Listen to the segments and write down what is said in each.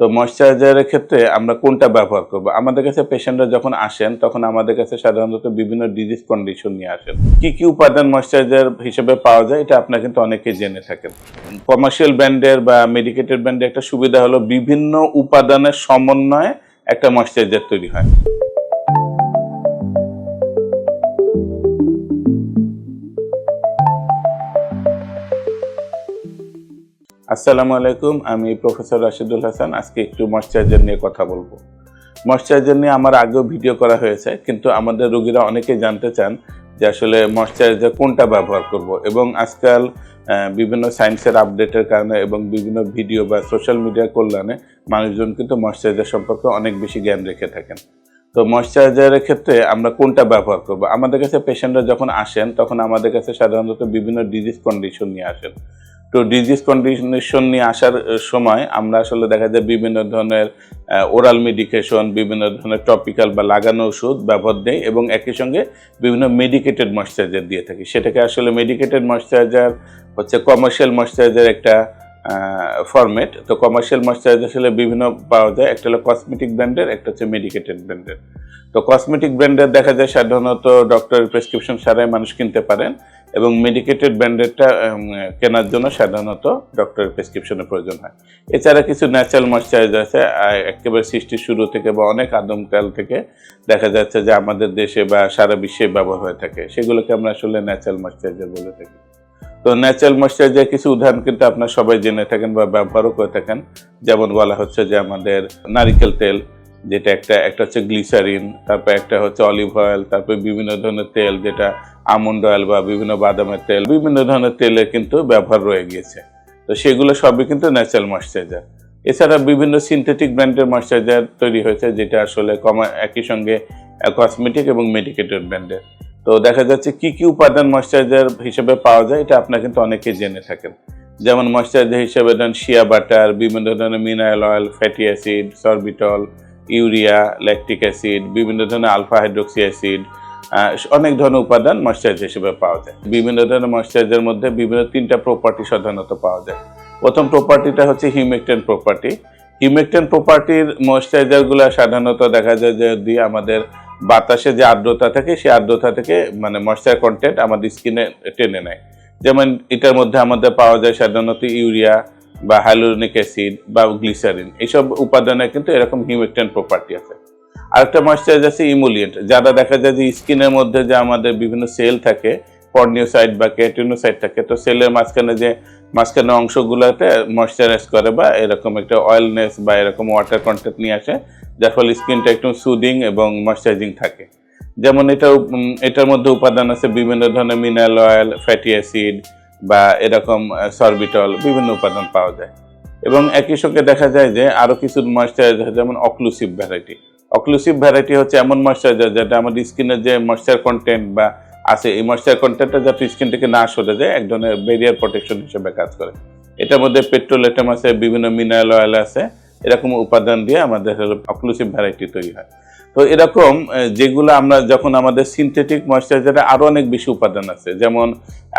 তো ময়শ্চারাইজারের ক্ষেত্রে আমরা কোনটা ব্যবহার করব? আমাদের কাছে পেশেন্টরা যখন আসেন, তখন আমাদের কাছে সাধারণত বিভিন্ন ডিজিজ কন্ডিশন নিয়ে আসেন। কি কি উপাদান ময়শ্চারাইজার হিসেবে পাওয়া যায়, এটা আপনার কিন্তু অনেকে জেনে থাকেন। কমার্শিয়াল ব্র্যান্ডের বা মেডিকেটেড ব্র্যান্ডের একটা সুবিধা হলো বিভিন্ন উপাদানের সমন্বয়ে একটা ময়শ্চারাইজার তৈরি হয়। আসসালামু আলাইকুম, আমি প্রফেসর রাশিদুল হাসান। আজকে একটু ময়শ্চারাইজার নিয়ে কথা বলব। ময়শ্চারাইজার নিয়ে আমার আগেও ভিডিও করা হয়েছে, কিন্তু আমাদের রোগীরা অনেকেই জানতে চান যে আসলে ময়শ্চারাইজার কোনটা ব্যবহার করব এবং আজকাল বিভিন্ন সায়েন্সের আপডেটের কারণে এবং বিভিন্ন ভিডিও বা সোশ্যাল মিডিয়ার কল্যাণে মানুষজন কিন্তু ময়শ্চারাইজার সম্পর্কে অনেক বেশি জ্ঞান রেখে থাকেন। তো ময়শ্চারাইজারের ক্ষেত্রে আমরা কোনটা ব্যবহার করব? আমাদের কাছে পেশেন্টরা যখন আসেন, তখন আমাদের কাছে সাধারণত বিভিন্ন ডিজিজ কন্ডিশন নিয়ে আসেন। তো ডিজিজ কন্ডিশন নিয়ে আসার সময় আমরা আসলে দেখা যায় বিভিন্ন ধরনের ওরাল মেডিকেশন বিভিন্ন ধরনের টপিক্যাল বা লাগানো ওষুধ ব্যবহার দেয় এবং একই সঙ্গে বিভিন্ন মেডিকেটেড ময়শ্চারাইজার দিয়ে থাকি। সেটাকে আসলে মেডিকেটেড ময়শ্চারাইজার হচ্ছে কমার্শিয়াল ময়শ্চারাইজার একটা ফরম্যাট তো কমার্শিয়াল ময়শ্চারাইজার আসলে বিভিন্ন পাওয়া যায়। একটা হলো কসমেটিক ব্র্যান্ডের একটা হচ্ছে মেডিকেটেড ব্র্যান্ডের তো কসমেটিক ব্র্যান্ডের দেখা যায় সাধারণত ডক্টরের প্রেসক্রিপশন ছাড়াই মানুষ কিনতে পারেন। এবং মেডিকেটেড ব্র্যান্ডেডটা কেনার জন্য সাধারণত ডক্টরের প্রেসক্রিপশনের প্রয়োজন হয়। এছাড়া কিছু ন্যাচারাল ময়শ্চারাইজার আছে একেবারে সৃষ্টির শুরু থেকে বা অনেক আদমকাল থেকে দেখা যাচ্ছে যে আমাদের দেশে বা সারা বিশ্বে ব্যবহার হয়ে থাকে। সেগুলোকে আমরা আসলে ন্যাচারাল ময়শ্চারাইজার বলে থাকি। তো ন্যাচারাল ময়শ্চারাইজার কিছু উদাহরণ কিন্তু আপনার সবাই জেনে থাকেন বা ব্যবহারও করে থাকেন। যেমন বলা হচ্ছে যে আমাদের নারিকেল তেল যেটা একটা একটা হচ্ছে গ্লিসারিন তারপর একটা হচ্ছে অলিভ অয়েল তারপর বিভিন্ন ধরনের তেল, যেটা আমন্ড অয়েল বা বিভিন্ন বাদামের তেল, বিভিন্ন ধরনের তেলের কিন্তু ব্যবহার রয়ে গিয়েছে। তো সেগুলো সবই কিন্তু ন্যাচারাল ময়শ্চারাইজার এছাড়া বিভিন্ন সিনথেটিক ব্র্যান্ডের ময়শ্চারাইজার তৈরি হয়েছে, যেটা আসলে কমা, একই সঙ্গে কসমেটিক এবং মেডিকেটেড ব্র্যান্ডের তো দেখা যাচ্ছে কি কি উপাদান ময়শ্চারাইজার হিসেবে পাওয়া যায়, এটা আপনারা কিন্তু অনেকে জেনে থাকেন। যেমন ময়শ্চারাইজার হিসেবে দেন শিয়া বাটার বিভিন্ন ধরনের mineral oil fatty acid sorbitol urea lactic acid বিভিন্ন ধরনের আলফা হাইড্রোক্সি অ্যাসিড অনেক ধরনের উপাদান ময়শ্চারাইজার হিসেবে পাওয়া যায়। বিভিন্ন ধরনের ময়শ্চারাইজার মধ্যে বিভিন্ন তিনটা প্রপার্টি সাধারণত পাওয়া যায়। প্রথম প্রপার্টিটা হচ্ছে হিউমেকটেন প্রপার্টি হিউমেকটেন প্রপার্টির ময়শ্চারাইজারগুলো সাধারণত দেখা যায় যদি আমাদের বাতাসে যে আর্দ্রতা থাকে, সেই আর্দ্রতা থেকে মানে ময়শ্চার কন্টেন্ট আমাদের স্কিনে টেনে নেয়। যেমন এটার মধ্যে আমাদের পাওয়া যায় সাধারণত ইউরিয়া বা হাইলোরনিক অ্যাসিড বা গ্লিসারিন এইসব উপাদানে কিন্তু এরকম হিউমেকটেন প্রপার্টি আছে। আরেকটা ময়শ্চারাইজার আছে ইমোলিয়েন্ট যারা দেখা যায় যে স্কিনের মধ্যে যে আমাদের বিভিন্ন সেল থাকে কর্নিওসাইড বা কেটিনোসাইড থাকে, তো সেলের মাঝখানে যে, মাঝখানে অংশগুলোতে ময়শ্চারাইজ করে বা এরকম একটা অয়েলনেস বা এরকম ওয়াটার কন্টেন্ট নিয়ে আসে, যার ফলে স্কিনটা একটু সুদিং এবং ময়শ্চারাইজিং থাকে। যেমন এটা এটার মধ্যে উপাদান আছে বিভিন্ন ধরনের মিনারেল অয়েল ফ্যাটি অ্যাসিড বা এরকম সরবিটল বিভিন্ন উপাদান পাওয়া যায়। এবং একই সঙ্গে দেখা যায় যে আরও কিছু ময়শ্চারাইজার যেমন অক্লুসিভ ভ্যারাইটি অক্লুসিভ ভ্যারাইটি হচ্ছে এমন ময়শ্চারাইজার যেটা আমাদের স্কিনের যে ময়শ্চার কন্টেন্ট বা আছে, এই ময়শ্চার কন্টেন্টটা যাতে স্কিন থেকে না সরে যায়, এক ধরনের ব্যারিয়ার প্রোটেকশন হিসেবে কাজ করে। এটার মধ্যে পেট্রোল পেট্রোলেটাম আছে, বিভিন্ন মিনারেল অয়েল আছে, এরকম উপাদান দিয়ে আমাদের অক্লুসিভ ভ্যারাইটি তৈরি হয়। তো এরকম যেগুলো আমরা যখন আমাদের সিনথেটিক ময়শ্চারাইজারে আরও অনেক বেশি উপাদান আছে, যেমন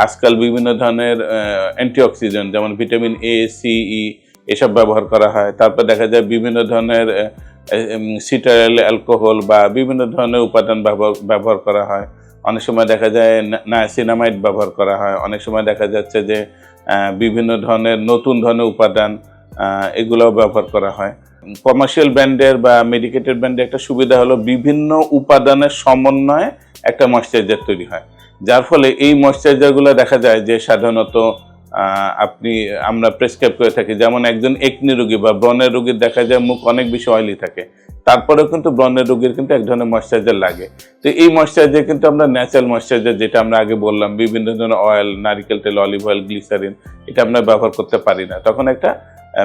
আজকাল বিভিন্ন ধরনের অ্যান্টিঅক্সিডেন্ট যেমন ভিটামিন এ সি ই এসব ব্যবহার করা হয়। তারপর দেখা যায় বিভিন্ন ধরনের সিটারেল অ্যালকোহল বা বিভিন্ন ধরনের উপাদান ব্যবহার- করা হয়। অনেক সময় দেখা যায় নায়াসিনামাইড ব্যবহার করা হয়। অনেক সময় দেখা যাচ্ছে যে বিভিন্ন ধরনের নতুন ধরনের উপাদান এগুলোও ব্যবহার করা হয়। কমার্শিয়াল ব্র্যান্ডের বা মেডিকেটেড ব্র্যান্ডের একটা সুবিধা হলো বিভিন্ন উপাদানের সমন্বয়ে একটা ময়শ্চারাইজার তৈরি হয়। যার ফলে এই ময়শ্চারাইজারগুলো দেখা যায় যে সাধারণত আপনি, আমরা প্রেসক্রাইব করে থাকি। যেমন একজন একনি রোগী বা ব্রণের রোগীর দেখা যায় মুখ অনেক বেশি অয়েলি থাকে। তারপরেও কিন্তু ব্রণের রোগীর কিন্তু এক ধরনের ময়শ্চারাইজার লাগে। তো এই ময়শ্চারাইজার কিন্তু আমরা ন্যাচারাল ময়শ্চারাইজার যেটা আমরা আগে বললাম, বিভিন্ন ধরনের অয়েল নারিকেল তেল অলিভ অয়েল গ্লিসারিন এটা আমরা ব্যবহার করতে পারি না। তখন একটা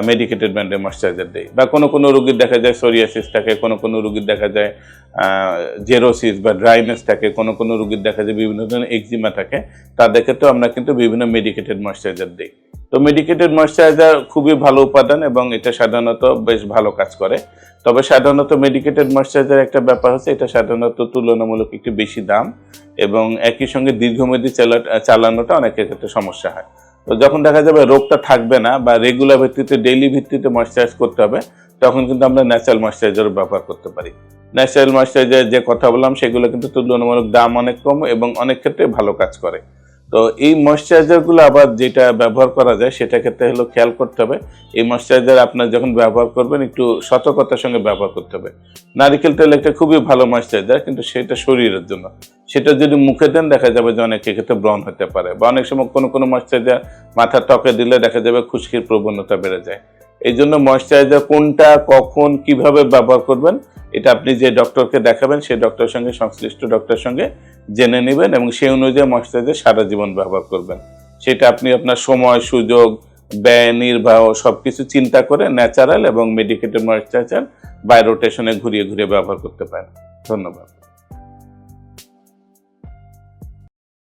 মেডিকেটেড ব্র্যান্ডের ময়শ্চারাইজার দেয় বা কোনো কোনো রুগীর দেখা যায় সোরিয়াসিস থাকে, কোনো কোনো রুগীর দেখা যায় জেরোসিস বা ড্রাইনেস থাকে, কোনো কোনো রুগীর দেখা যায় বিভিন্ন ধরনের এক্সিমা থাকে। তাদের ক্ষেত্রেও আমরা কিন্তু বিভিন্ন মেডিকেটেড ময়শ্চারাইজার দিই। তো মেডিকেটেড ময়শ্চারাইজার খুবই ভালো উপাদান এবং এটা সাধারণত বেশ ভালো কাজ করে। তবে সাধারণত মেডিকেটেড ময়শ্চারাইজার একটা ব্যাপার হচ্ছে, এটা সাধারণত তুলনামূলক একটু বেশি দাম এবং একই সঙ্গে দীর্ঘমেয়াদী চালানোটা অনেকের ক্ষেত্রে সমস্যা হয়। তো যখন দেখা যাবে রোগটা থাকবে না বা রেগুলার ভিত্তিতে ডেইলি ভিত্তিতে ময়শ্চারাইজ করতে হবে, তখন কিন্তু আমরা ন্যাচারাল ময়শ্চারাইজার ব্যবহার করতে পারি। ন্যাচারাল ময়শ্চারাইজার যে কথা বললাম, সেগুলো কিন্তু তুলনামূলক দাম অনেক কম এবং অনেক ক্ষেত্রে ভালো কাজ করে। তো এই ময়শ্চারাইজারগুলো আবার যেটা ব্যবহার করা যায়, সেটা ক্ষেত্রে হলো খেয়াল করতে হবে, এই ময়শ্চারাইজার আপনার যখন ব্যবহার করবেন, একটু সতর্কতার সঙ্গে ব্যবহার করতে হবে। নারিকেল তেল একটা খুবই ভালো ময়শ্চারাইজার কিন্তু সেটা শরীরের জন্য। সেটা যদি মুখে দেন, দেখা যাবে যে অনেক ক্ষেত্রে ব্রণ হতে পারে। বা অনেক সময় কোনো কোনো ময়শ্চারাইজার মাথার ত্বকে দিলে দেখা যাবে খুশকির প্রবণতা বেড়ে যায়। এই জন্য ময়শ্চারাইজার কোনটা, কখন, কীভাবে ব্যবহার করবেন, এটা আপনি যে ডক্টরকে দেখাবেন, সেই ডক্টরের সঙ্গে, সংশ্লিষ্ট ডক্টরের সঙ্গে জেনে নেবেন এবং সেই অনুযায়ী ময়শ্চারাইজার সারা জীবন ব্যবহার করবেন। সেটা আপনি আপনার সময়, সুযোগ, ব্যয়, নির্বাহ সব কিছু চিন্তা করে ন্যাচারাল এবং মেডিকেটেড ময়শ্চারাইজার বাই রোটেশনে ঘুরিয়ে ঘুরিয়ে ব্যবহার করতে পারেন। ধন্যবাদ।